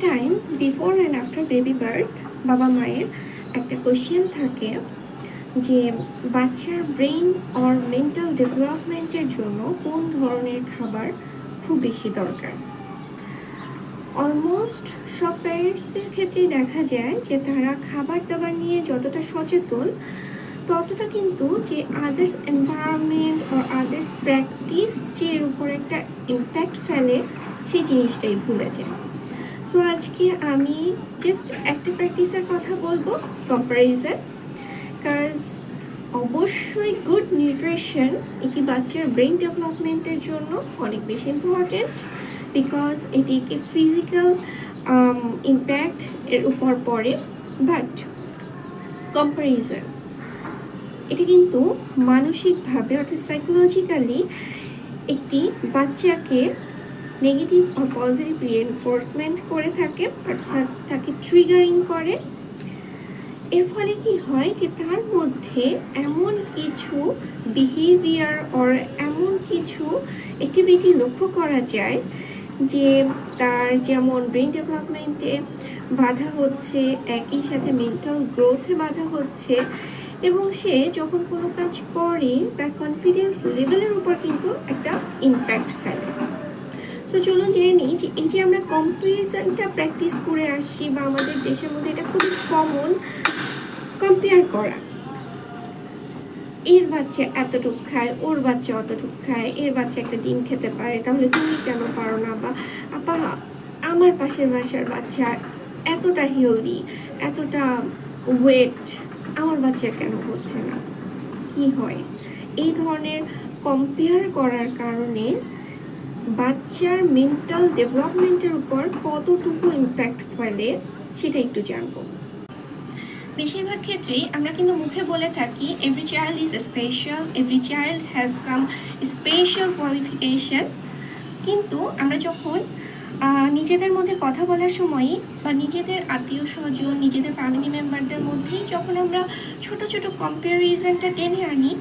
Time before and after baby birth বাবা মায়ের একটা কোশ্চেন থাকে যে বাচ্চার ব্রেইন অর মেন্টাল ডেভেলপমেন্টের জন্য কোন ধরনের খাবার খুব বেশি দরকার? অলমোস্ট সব প্যারেন্টসদের ক্ষেত্রেই দেখা যায় যে তারা খাবার দাবার নিয়ে যতটা সচেতন, ততটা কিন্তু যে others environment or others practice যে এর উপর একটা ইম্প্যাক্ট ফেলে সেই জিনিসটাই ভুলে যায়। সো আজকে আমি জাস্ট একটা প্র্যাকটিসের কথা বলব কম্পারিজন কাজ অবশ্যই গুড নিউট্রিশন একটি বাচ্চার ব্রেন ডেভেলপমেন্টের জন্য অনেক বেশি ইম্পর্টেন্ট বিকজ এটি একটি ফিজিক্যাল ইম্প্যাক্ট এর উপর পড়ে। বাট কম্পারিজন এটা কিন্তু মানসিকভাবে অর্থাৎ সাইকোলজিক্যালি একটি বাচ্চাকে নেগেটিভ আর পজিটিভ রিএনফোর্সমেন্ট করে থাকে, অর্থাৎ তাকে ট্রিগারিং করে। এর ফলে কি হয় যে তার মধ্যে এমন কিছু বিহেভিয়ার অর এমন কিছু অ্যাক্টিভিটি লক্ষ্য করা যায় যে তার যেমন ব্রেন ডেভেলপমেন্টে বাধা হচ্ছে, একই সাথে মেন্টাল গ্রোথে বাধা হচ্ছে এবং সে যখন কোনো কাজ করে, তার কনফিডেন্স লেভেলের উপর কিন্তু একটা ইম্প্যাক্ট ফেলে। সো চলুন জেনে নিই যে এই যে আমরা কম্পারিজনটা প্র্যাকটিস করে আসছি বা আমাদের দেশের মধ্যে এটা খুবই কমন কম্পেয়ার করা। এর বাচ্চা এতটুক খায়, ওর বাচ্চা অতটুক খায়, এর বাচ্চা একটা ডিম খেতে পারে, তাহলে তুমি কেন পারো না? বা, আপা, আমার পাশের বাসার বাচ্চা এতটা হেলদি এতটা ওয়েট আমার বাচ্চা কেন হচ্ছে না? কি হয়? এই ধরনের কম্পেয়ার করার কারণে বাচ্চার মেন্টাল ডেভেলপমেন্টের উপর কতটুকু ইম্প্যাক্ট ফেলে, সেটা একটু জানব। বেশিরভাগ ক্ষেত্রেই আমরা কিন্তু মুখে বলে থাকি every child is special every child has some special qualification কিন্তু আমরা যখন নিজেদের মধ্যে কথা বলার সময়ই বা নিজেদের আত্মীয় স্বজন, নিজেদের ফ্যামিলি মেম্বারদের মধ্যেই যখন আমরা ছোট ছোট কম্প্যারিজনটা টেনে আনি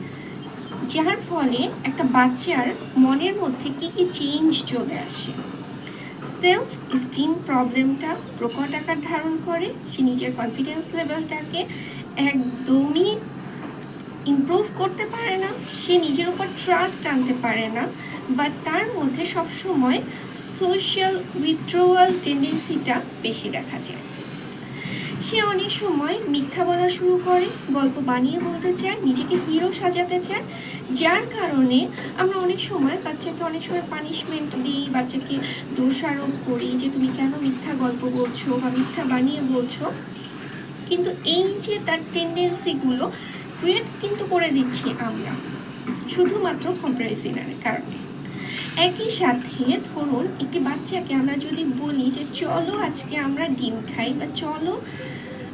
যার ফলে একটা বাচ্চার মনের মধ্যে কি কি চেঞ্জ চলে আসে? সেলফ স্টিম প্রবলেমটা প্রকট আকার ধারণ করে, সে নিজের কনফিডেন্স লেভেলটাকে একদমই ইমপ্রুভ করতে পারে না, সে নিজের উপর ট্রাস্ট আনতে পারে না, বা তার মধ্যে সবসময় সোশ্যাল উইথড্রোয়াল টেন্ডেন্সিটা বেশি দেখা যায়। সে অনেক সময় মিথ্যা বলা শুরু করে, গল্প বানিয়ে বলতে চায়, নিজেকে হিরো সাজাতে চায়, যার কারণে আমরা অনেক সময় বাচ্চাকে অনেক সময় পানিশমেন্ট দিই, বাচ্চাকে দোষারোপ করি যে তুমি কেন মিথ্যা গল্প বলছো বা মিথ্যা বানিয়ে বলছো। কিন্তু এই যে তার টেন্ডেন্সিগুলো ক্রিয়েট কিন্তু করে দিচ্ছি আমরা, শুধুমাত্র কম্পারিজনের কারণে। একই সাথে ধরুন একটি বাচ্চাকে আমরা যদি বলি যে, চলো আজকে আমরা ডিম খাই বা চলো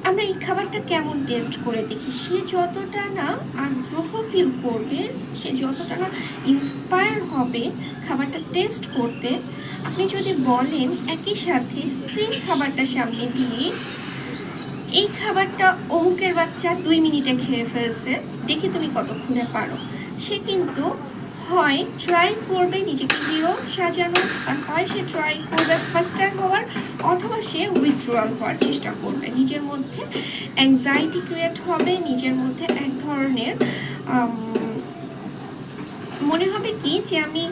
আমরা এই খাবারটা কেমন টেস্ট করে দেখি? সে যতটা না আগ্রহ ফিল করবে, সে যতটা না ইন্সপায়ার হবে খাবারটা টেস্ট করতে, আপনি যদি বলেন একই সাথে সেম খাবারটা সামনে দিয়ে, এই খাবারটা অমুকের বাচ্চা দুই মিনিটে খেয়ে ফেলছে, দেখি তুমি কতক্ষণে পারো। সে কিন্তু হয় ট্রাই করবে নিজেকে হিরো সাজানো, আর হয় সে ট্রাই করবে ফার্স্টার হওয়ার, অথবা সে উইথড্রয়াল হওয়ার চেষ্টা করবে। নিজের মধ্যে অ্যাংজাইটি ক্রিয়েট হবে, নিজের মধ্যে এক ধরনের মনে হবে কি যে আমি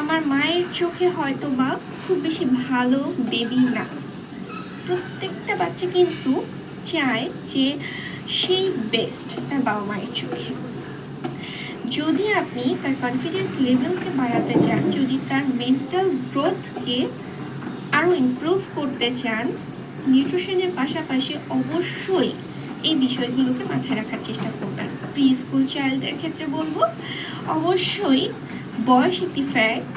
আমার মায়ের চোখে হয়তো বা খুব বেশি ভালো বেবি না। প্রত্যেকটা বাচ্চা কিন্তু চায় যে সেই বেস্ট তার বাবা মায়ের চোখে। যদি আপনি তার কনফিডেন্ট লেভেলকে বাড়াতে চান, যদি তার মেন্টাল গ্রোথকে আরও ইমপ্রুভ করতে চান নিউট্রিশনের পাশাপাশি অবশ্যই এই বিষয়গুলোকে মাথায় রাখার চেষ্টা করবেন। প্রি স্কুল চাইল্ডদের ক্ষেত্রে বলব, অবশ্যই বয়স একটি ফ্যাক্ট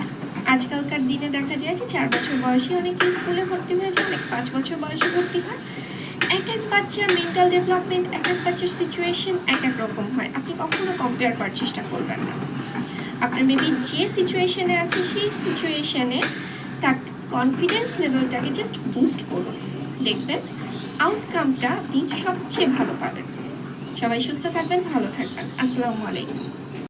আজকালকার দিনে দেখা যায় যে চার বছর বয়সে অনেকে স্কুলে ভর্তি হয়ে যায় অনেক পাঁচ বছর বয়সে ভর্তি হয় এক এক বাচ্চার মেন্টাল ডেভেলপমেন্ট এক এক বাচ্চার সিচুয়েশন এক এক রকম হয়। আপনি কখনো কম্পেয়ার করার চেষ্টা করবেন না। আপনার মেবি যে সিচুয়েশনে আছে, সেই সিচুয়েশনে তার কনফিডেন্স লেভেলটাকে জাস্ট বুস্ট করুন। দেখবেন আউটকামটা আপনি সবচেয়ে ভালো পাবেন। সবাই সুস্থ থাকবেন, ভালো থাকবেন। আসসালামু আলাইকুম।